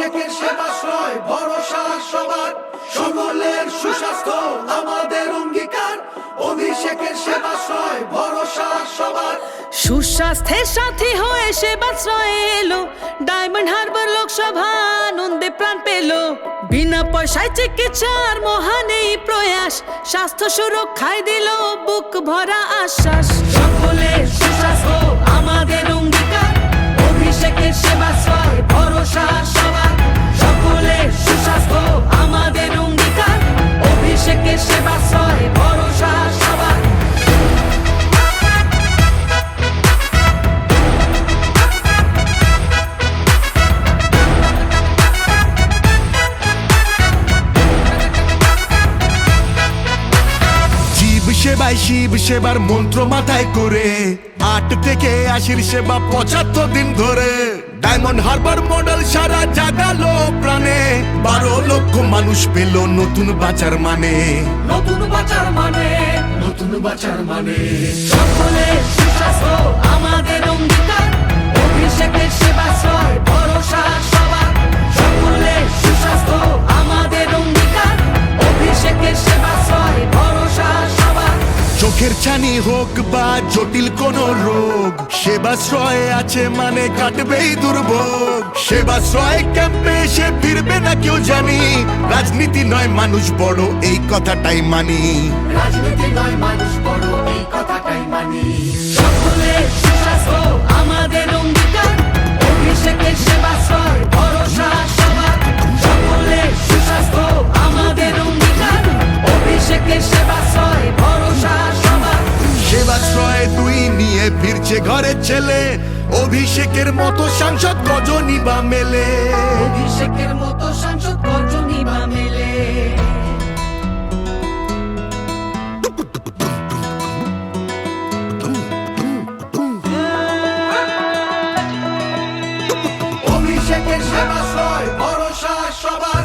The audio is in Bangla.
সেবাশ্রয়, ভরসা সবার। সকলের সুস্বাস্থ্য আমাদের অঙ্গীকার। অভিষেকের সেবাশ্রয়, ভরসা সবার। সুস্বাস্থ্যের সাথী হয়ে সেবাশ্রয় এলো। ডায়মন্ড হারবার লোকসভা আনন্দে প্রাণ পেল। বিনা পয়সায় চিকিৎসার মহান এই প্রয়াস, স্বাস্থ্য সুরক্ষায় দিল বুক ভরা আশ্বাস। সকলের সুস্বাস্থ্য সেবায় শিব সেবার মন্ত্র মাথায় করে। আট থেকে আশির সেবা পঁচাত্তর দিন ধরে। ডায়মন্ড হারবার মডেল সারা জাগালো প্রাণে। বারো লক্ষ মানুষ পেল নতুন বাজার মানে। নতুন বাজার মানে নতুন বাজার মানে। আমাদের চোখের ছানি হোক বা জটিল কোন রোগ, সেবাশ্রয় আছে মানে কাটবেই দুর্ভোগ। সেবাশ্রয় ক্যাম্পে এসে ফিরবে না কেউ জানি, রাজনীতি নয় মানুষ বড়, এই কথাটাই মানি। রাজনীতি নয় মানুষ বড় ঘরের ছেলে অভিষেকের মতো সাংসদ গজনী বা মেলে? অভিষেকের মতো সাংসদ গজনী বা মেলে? অভিষেকের সেবা সয় ভরসা সবার।